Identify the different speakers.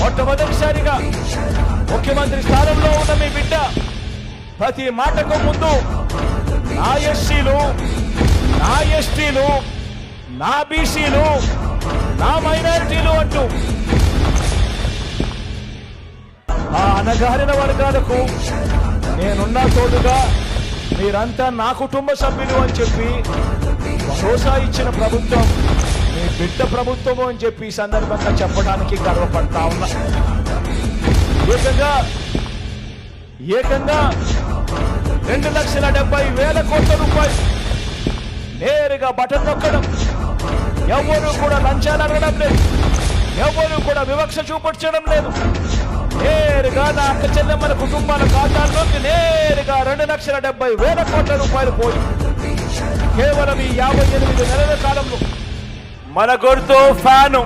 Speaker 1: మొట్టమొదటిసారిగా ముఖ్యమంత్రి స్థానంలో ఉన్న మీ బిడ్డ ప్రతి మాటకు ముందు నా ఎస్సీలు నా ఎస్టీలు నా బీసీలు నా మైనారిటీలు అంటూ ఆ అనగారిన వర్గాలకు నేనున్నా తోడుగా మీరంతా నా కుటుంబ సభ్యులు అని చెప్పి భరోసా ఇచ్చిన ప్రభుత్వం మీ బిడ్డ ప్రభుత్వము అని చెప్పి ఈ సందర్భంగా చెప్పడానికి గర్వపడతా ఉన్నా. ఏకంగా ఏకంగా రెండు లక్షల డెబ్బై వేల కోట్ల రూపాయలు నేరుగా బటన్ నొక్కడం. ఎవరు కూడా లంచాలు అడగడం లేదు. ఎవరు కూడా వివక్ష చూపించడం లేదు. నేరుగా నా అక్క చెల్లెమ్మల కుటుంబాల ఖాతాల్లోకి నేరుగా రెండు లక్షల డెబ్బై వేల కోట్ల రూపాయలు పోయి కేవలం ఈ యాభై ఎనిమిది నెలల కాలంలో మన గుర్తు ఫ్యాను.